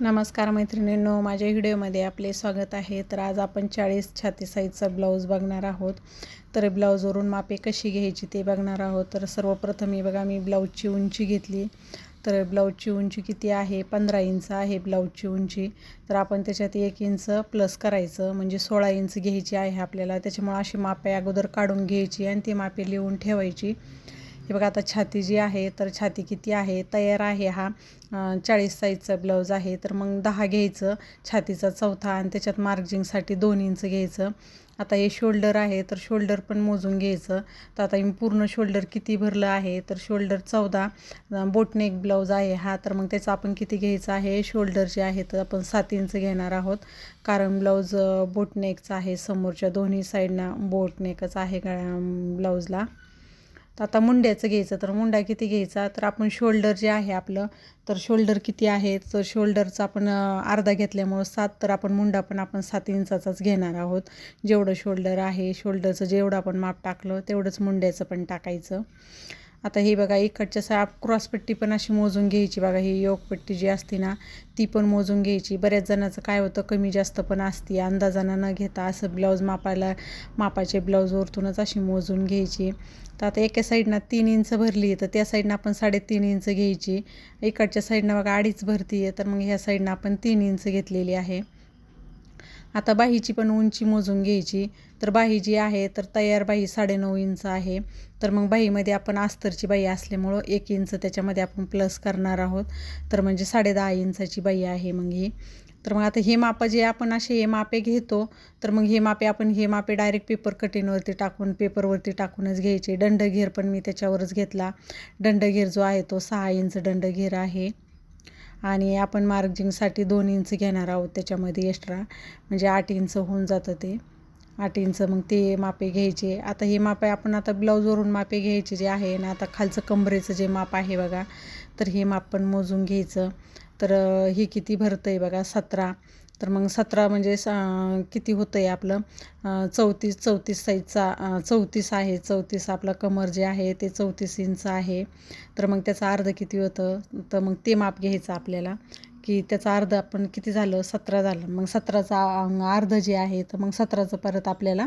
नमस्कार मैत्रिणींनो माझ्या व्हिडिओमध्ये आपले स्वागत आहे. तर आज आपण चाळीस छाती साईजचा ब्लाऊज बघणार आहोत. तर ब्लाऊजवरून मापे कशी घ्यायची ते बघणार आहोत. तर सर्वप्रथम मी बघा मी ब्लाऊजची उंची घेतली. तर ब्लाऊजची उंची किती आहे? पंधरा इंच आहे ब्लाऊजची उंची. तर आपण त्याच्यात एक इंच प्लस करायचं म्हणजे सोळा इंच घ्यायची आहे आपल्याला. त्याच्यामुळे अशी मापे अगोदर काढून घ्यायची आणि ती मापे लिहून ठेवायची. हे बघा आता छाती जी आहे तर छाती किती आहे तयार आहे हा. चाळीस साईजचा ब्लाऊज आहे. तर मग दहा घ्यायचं छातीचा चौथा आणि त्याच्यात मार्जिंगसाठी दोन इंच घ्यायचं. आता हे शोल्डर आहे तर शोल्डर पण मोजून घ्यायचं. तर आता मी पूर्ण शोल्डर किती भरलं आहे तर शोल्डर चौदा बोटनेक ब्लाऊज आहे हा. तर मग त्याचं आपण किती घ्यायचं आहे? शोल्डर जे आहे तर आपण सात इंच घेणार आहोत. कारण ब्लाऊज बोटनेकचं आहे. समोरच्या दोन्ही साईडना बोटनेकच आहे ब्लाऊजला तर आता मुंड्याचं घ्यायचं तर मुंडा किती घ्यायचा? तर आपण शोल्डर जे आहे आपलं तर शोल्डर किती आहे? तर शोल्डरचं आपण अर्धा घेतल्यामुळं सात तर आपण मुंडा पण आपण सात इंचाचाच घेणार आहोत. जेवढं शोल्डर आहे शोल्डरचं जेवढं आपण माप टाकलं तेवढंच मुंड्याचं पण टाकायचं. आता हे बघा इकडच्या सा क्रॉसपट्टी पण अशी मोजून घ्यायची बघा ही योगपट्टी जी असते ना ती पण मोजून घ्यायची. बऱ्याच जणाचं काय होतं कमी जास्त पण असते. अंदाजानं न घेता असं ब्लाऊज मापायला मापाचे ब्लाऊज वरतूनच अशी मोजून घ्यायची. तर आता एका साईडनं तीन इंच भरली तर त्या साईडनं आपण साडेतीन इंच घ्यायची. इकडच्या साईडनं बघा अडीच भरती आहे तर मग ह्या साईडनं आपण तीन इंच घेतलेली आहे. आता बाहीची पण उंची मोजून घ्यायची. तर बाही जी आहे तर तयार बाही साडेनऊ इंच आहे. तर मग बाहीमध्ये आपण अस्तरची बाई असल्यामुळं एक इंच त्याच्यामध्ये आपण प्लस करणार आहोत. तर म्हणजे साडे दहा इंचाची बाई आहे मग ही. तर मग आता हे मापं जे आपण असे हे मापे घेतो तर मग हे मापे आपण हे मापे डायरेक्ट पेपर कटिंगवरती टाकून पेपरवरती टाकूनच घ्यायचे. दंडघेर पण मी त्याच्यावरच घेतला. दंडघेर जो आहे तो सहा इंच दंडघेर आहे. आणि आपण मार्जिंगसाठी दोन इंच घेणार आहोत त्याच्यामध्ये एक्स्ट्रा म्हणजे आठ इंच होऊन जातं ते. आठ इंच मग ते मापे घ्यायचे. आता हे मापे आपण आता ब्लाऊजवरून मापे घ्यायचे जे आहे ना आता खालचं कमरेचं जे माप आहे बघा तर हे माप पण मोजून घ्यायचं. तर हे किती भरतं आहे बघा सतरा. तर मग सतरा म्हणजे स किती होतं आहे आपलं चौतीस चौतीस साईजचा चौतीस आहे. चौतीस आपलं कमर जे आहे ते चौतीस इंच आहे. तर मग त्याचा अर्ध किती होतं? तर मग ते माप घ्यायचं आपल्याला की त्याचा अर्ध आपण किती झालं? सतरा झालं. मग सतराचा अर्ध जे आहे तर मग सतराचं परत आपल्याला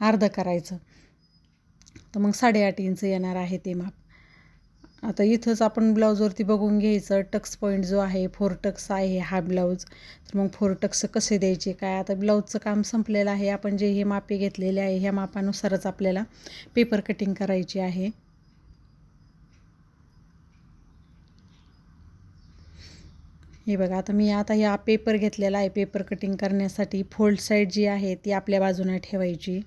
अर्ध करायचं. तर मग साडेआठ इंच येणार आहे ते माप. आता इथंच आपण ब्लाऊजवरती बघून घ्यायचं. टक्स पॉईंट जो आहे फोर टक्स आहे हा ब्लाऊज. तर मग फोर टक्स कसे द्यायचे काय? आता ब्लाऊजचं काम संपलेलं आहे. आपण जे हे मापे घेतलेले आहे ह्या मापानुसारच आपल्याला पेपर कटिंग करायची आहे. हे बघा आता मी आता ह्या पेपर घेतलेला आहे. पेपर कटिंग करण्यासाठी फोल्ड साईड जी आहे ती आपल्या बाजूने ठेवायची.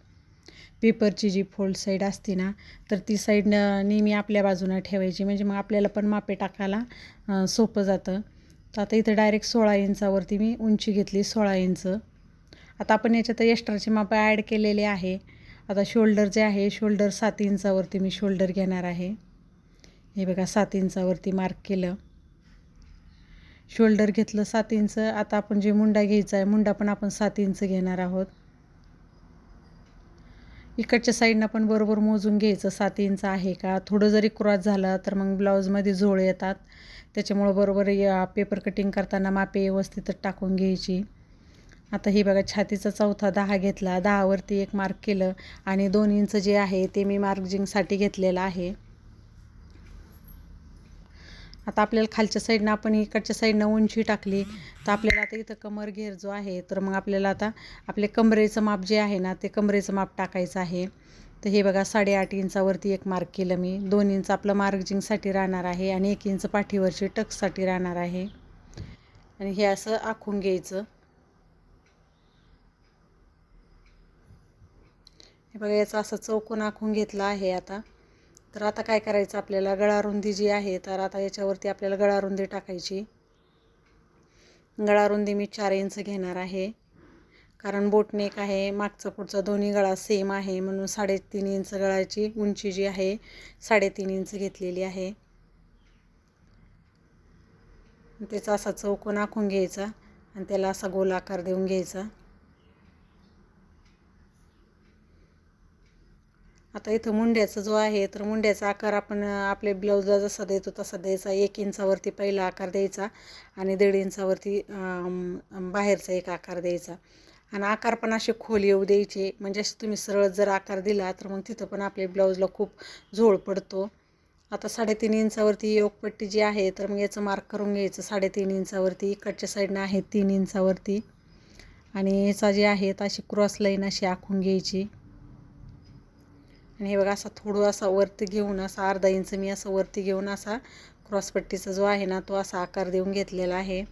पेपरची जी फोल्ड साईड असते ना तर ती साईड नेहमी आपल्या बाजूनं ठेवायची. म्हणजे मग आपल्याला पण मापे टाकायला सोपं जातं. तर आता इथं डायरेक्ट सोळा इंचावरती मी उंची घेतली सोळा इंच. आता आपण याच्यात एक्स्ट्राचे मापं ॲड केलेले आहे. आता शोल्डर जे आहे शोल्डर सात इंचावरती मी शोल्डर घेणार आहे. हे बघा सात इंचावरती मार्क केलं. शोल्डर घेतलं सात इंच. आता आपण जे मुंडा घ्यायचा आहे मुंडा पण आपण सात इंच घेणार आहोत. इकडच्या साईडनं पण बरोबर मोजून घ्यायचं. सात इंच आहे का? थोडं जरी क्रॉस झालं तर मग ब्लाऊजमध्ये झोळ येतात. त्याच्यामुळं बरोबर या पेपर कटिंग करताना मापे व्यवस्थितच टाकून घ्यायची. आता हे बघा छातीचा चौथा दहा घेतला. दहावरती एक मार्क केलं आणि दोन इंच जे आहे ते मी मार्जिंगसाठी घेतलेलं आहे. आता आपल्याला खालच्या साईडनं आपण इकडच्या साईडनं उंची टाकली तर आपल्याला आता इथं कमर घेर जो आहे तर मग आपल्याला आता आपले कमरेचं माप जे आहे ना ते कमरेचं माप टाकायचं आहे. तर हे बघा साडेआठ इंचावरती एक मार्क केलं मी. दोन इंच आपलं मार्जिंगसाठी राहणार आहे आणि एक इंच पाठीवरची टक्ससाठी राहणार आहे. आणि हे असं आखून घ्यायचं. हे बघा याचं असं चौकोन आखून घेतलं आहे आता. तर आता काय करायचं? आपल्याला गळारुंदी जी आहे तर आता याच्यावरती आपल्याला गळारुंदी टाकायची. गळारुंदी मी चार इंच घेणार आहे. कारण बोटनेक आहे मागचा पुढचा दोन्ही गळा सेम आहे म्हणून साडेतीन इंच गळाची उंची जी आहे साडेतीन इंच घेतलेली आहे. त्याचा असा चौकोन आखून घ्यायचा आणि त्याला असा गोल आकार देऊन घ्यायचा. आता इथं मुंड्याचा जो आहे तर मुंड्याचा आकार आपण आपल्या ब्लाऊजला जसा देतो तसा द्यायचा. एक इंचावरती पहिला आकार द्यायचा आणि दीड इंचावरती बाहेरचा एक आकार द्यायचा. आणि आकार पण असे खोल येऊ द्यायचे. म्हणजे असे तुम्ही सरळ जर आकार दिला तर मग तिथं पण आपल्या ब्लाऊजला खूप झोळ पडतो. आता साडेतीन इंचावरती योगपट्टी जी आहे तर मग याचं मार्क करून घ्यायचं. साडेतीन इंचावरती इकडच्या साईडनं आहे तीन इंचावरती. आणि याचा जे आहे तर अशी क्रॉस लाईन अशी आखून घ्यायची. आणि हे बघा असा थोडं असा वरती घेऊन असा अर्धा इंच मी असं वरती घेऊन असा क्रॉसपट्टीचा जो आहे ना तो असा आकार देऊन घेतलेला आहे.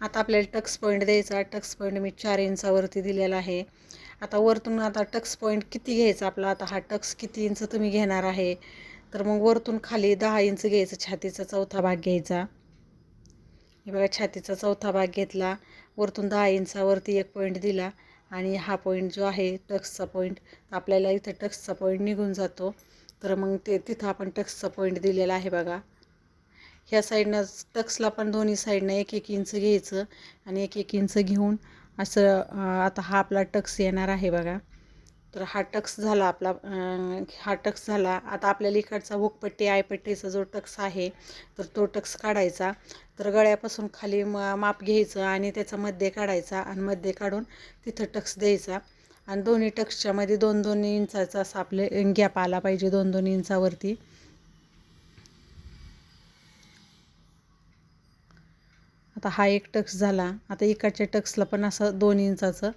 आता आपल्याला टक्स पॉईंट द्यायचा. टक्स पॉईंट मी चार इंचावरती दिलेला आहे. आता वरतून आता टक्स पॉईंट किती घ्यायचा आपला? आता हा टक्स किती इंच तुम्ही घेणार आहे? तर मग वरतून खाली दहा इंच घ्यायचं छातीचा चौथा भाग घ्यायचा. हे बघा छातीचा चौथा भाग घेतला. वरतून दहा इंचावरती एक पॉईंट दिला. आणि हा पॉईंट जो आहे टक्सचा पॉईंट आपल्याला इथं टक्सचा पॉईंट निघून जातो. तर मग ते तिथं आपण टक्सचा पॉईंट दिलेला आहे बघा. ह्या साईडनं टक्सला पण दोन्ही साईडनं एक एक इंच घ्यायचं आणि एक एक इंच घेऊन असं आता हा आपला टक्स येणार आहे बघा. तर हा टक्स झाला आपला हा टक्स झाला. आता आपल्याला इकडचा हुकपट्टी आयपट्टीचा जो टक्स आहे तर तो टक्स काढायचा. तर गळ्यापासून खाली म माप घ्यायचं आणि त्याचा मध्ये काढायचा आणि मध्ये काढून तिथं टक्स द्यायचा. आणि दोन्ही टक्सच्यामध्ये दोन दोन इंचाचा असा आपले गॅप आला पाहिजे दोन दोन इंचावरती. आता हा एक टक्स झाला. आता इकडच्या टक्सला पण असं दोन इंचाचं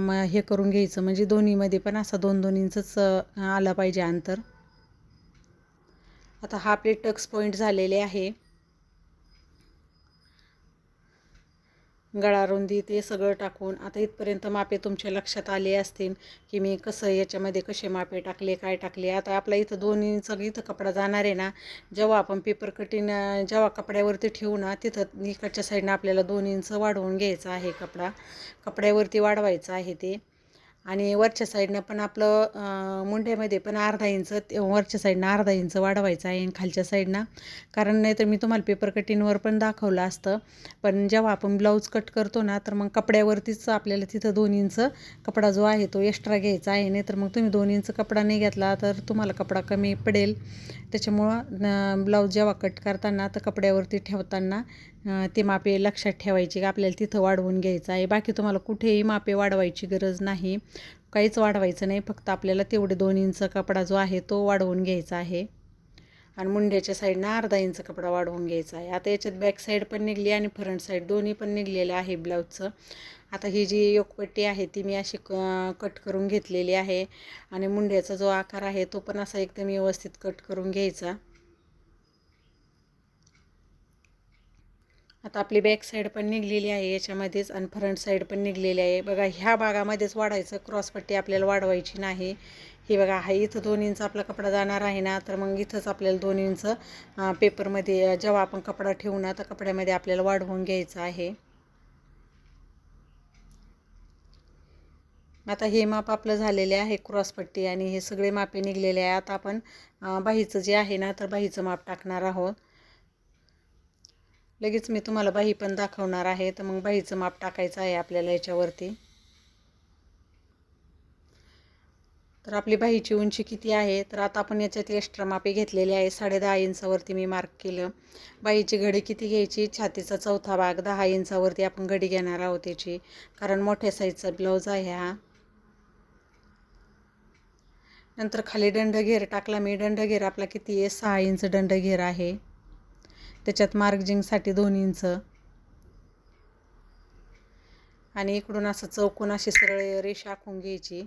मग हे करून घ्यायचं. म्हणजे दोन्हीमध्ये पण असं दोन दोन इंचच आला आलं पाहिजे अंतर. आता हा आपले टक्स पॉईंट झालेले आहे. गळा रुंदी ते सगळं टाकून आता इथपर्यंत मापे तुमच्या लक्षात आले असतील की मी कसं याच्यामध्ये कसे मापे टाकले काय टाकले? आता आपला इथं दोन इंच इथं कपडा जाणार आहे ना जेव्हा आपण पेपर कटिंग जेव्हा कपड्यावरती ठेवू ना तिथं इकडच्या साईडनं आपल्याला दोन इंच वाढवून घ्यायचा आहे कपडा. कपड्यावरती वाढवायचा आहे ते. आणि वरच्या साईडनं पण आपलं मुंड्यामध्ये पण अर्धा इंच ते वरच्या साईडनं अर्धा इंच वाढवायचं आहे आणि खालच्या साईडनं. कारण नाही तर मी तुम्हाला पेपर कटिंगवर पण दाखवलं असतं. पण जेव्हा आपण ब्लाऊज कट करतो ना तर मग कपड्यावरतीच आपल्याला तिथं दोन इंच कपडा जो आहे तो एक्स्ट्रा घ्यायचा आहे. नाही तर मग तुम्ही दोन इंच कपडा नाही घेतला तर तुम्हाला कपडा कमी पडेल. त्याच्यामुळं ब्लाऊज जेव्हा कट करताना तर कपड्यावरती ठेवताना ते मापे लक्षात ठेवायची की आपल्याला तिथं वाढवून घ्यायचं आहे. बाकी तुम्हाला कुठेही मापे वाढवायची गरज नाही. काहीच वाढवायचं नाही. फक्त आपल्याला तेवढे दोन इंच कपडा जो आहे तो वाढवून घ्यायचा आहे. आणि मुंड्याच्या साईडनं अर्धा इंच कपडा वाढवून घ्यायचा आहे. आता याच्यात बॅक साईड पण निघली आणि फ्रंट साईड दोन्ही पण निघलेलं आहे ब्लाऊजचं आता ही जी योकपट्टी आहे ती मी अशी क कट करून घेतलेली आहे. आणि मुंड्याचा जो आकार आहे तो पण असा एकदम व्यवस्थित कट करून घ्यायचा. आता आपली बॅक साईड पण निघलेली आहे याच्यामध्येच आणि फ्रंट साईड पण निघलेली आहे. बघा ह्या भागामध्येच वाढायचं क्रॉसपट्टी आपल्याला वाढवायची नाही. हे बघा हा इथं दोन इंच आपला कपडा जाणार आहे ना तर मग इथंच आपल्याला दोन इंच पेपरमध्ये जेव्हा आपण कपडा ठेवू ना तर कपड्यामध्ये आपल्याला वाढवून घ्यायचं आहे. आता हे माप आपलं झालेले आहे क्रॉसपट्टी आणि हे सगळे मापे निघलेले आहे. आता आपण बाहीचं जे आहे ना तर बाहीचं माप टाकणार आहोत. लगेच मी तुम्हाला बाही पण दाखवणार आहे तर मग बाहीचं माप टाकायचं आहे आपल्याला याच्यावरती. तर आपली बाहीची उंची किती आहे? तर आता आपण याच्यात एक्स्ट्रा मापे घेतलेले आहे. साडे दहा इंचावरती मी मार्क केलं. बाहीची घडी किती घ्यायची? छातीचा चौथा भाग दहा इंचावरती आपण घडी घेणार आहोत याची. कारण मोठ्या साईजचा ब्लाऊज आहे हा. नंतर खाली दंडघेर टाकला मी. दंडघेर आपला किती आहे? सहा इंच दंडघेर आहे. त्याच्यात मार्जिंगसाठी दोन इंच आणि इकडून असं चौकोन अशी सरळ रेषा आखून घ्यायची.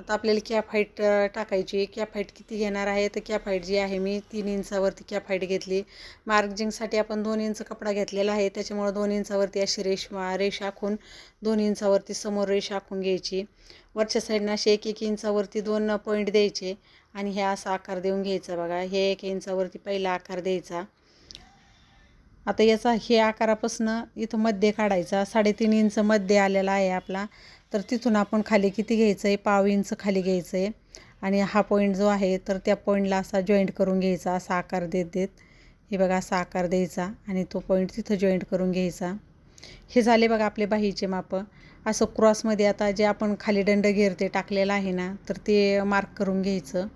आता आपल्याला कॅप हाईट टाकायची कॅप हाईट किती घेणार आहे? तर कॅप हाईट जी आहे मी तीन इंचावरती कॅप हाईट घेतली. मार्जिंगसाठी आपण दोन इंच कपडा घेतलेला आहे. त्याच्यामुळं दोन इंचावरती अशी रेश रेष आखून दोन इंचावरती समोर रेष आखून घ्यायची. वरच्या साईडनं असे एक एक इंचावरती दोन पॉईंट द्यायचे आणि हे असा आकार देऊन घ्यायचा बघा. हे एक इंचावरती पहिला आकार द्यायचा. आता याचा हे आकारापासून इथं मध्ये काढायचा. साडेतीन इंच मध्ये आलेला आहे आपला. तर तिथून आपण खाली किती घ्यायचं आहे पाव इंच खाली घ्यायचं आहे आणि हा पॉईंट जो आहे तर त्या पॉईंटला असा जॉईंट करून घ्यायचा. असा आकार देत देत. हे बघा असा आकार द्यायचा. आणि तो पॉईंट तिथं जॉईंट करून घ्यायचा. हे झाले बघा आपले बाहीचे मापं. असं क्रॉसमध्ये आता जे आपण खाली दंड घेर ते टाकलेलं आहे ना तर ते मार्क करून घ्यायचं.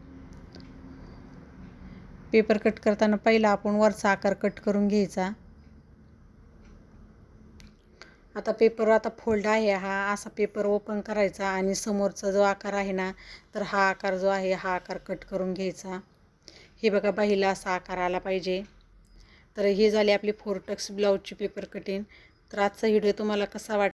पेपर कट करताना पहिला आपण वरचा आकार कट करून घ्यायचा. आता पेपर आता फोल्ड आहे हा असा पेपर ओपन करायचा आणि समोरचा जो आकार आहे ना तर हा आकार जो आहे हा आकार कट करून घ्यायचा. हे बघा बाहीला असा आकार आला पाहिजे. तर हे झाले आपली फोर टक्स ब्लाऊजची पेपर कटिंग तर आजचा व्हिडिओ तुम्हाला कसा वाट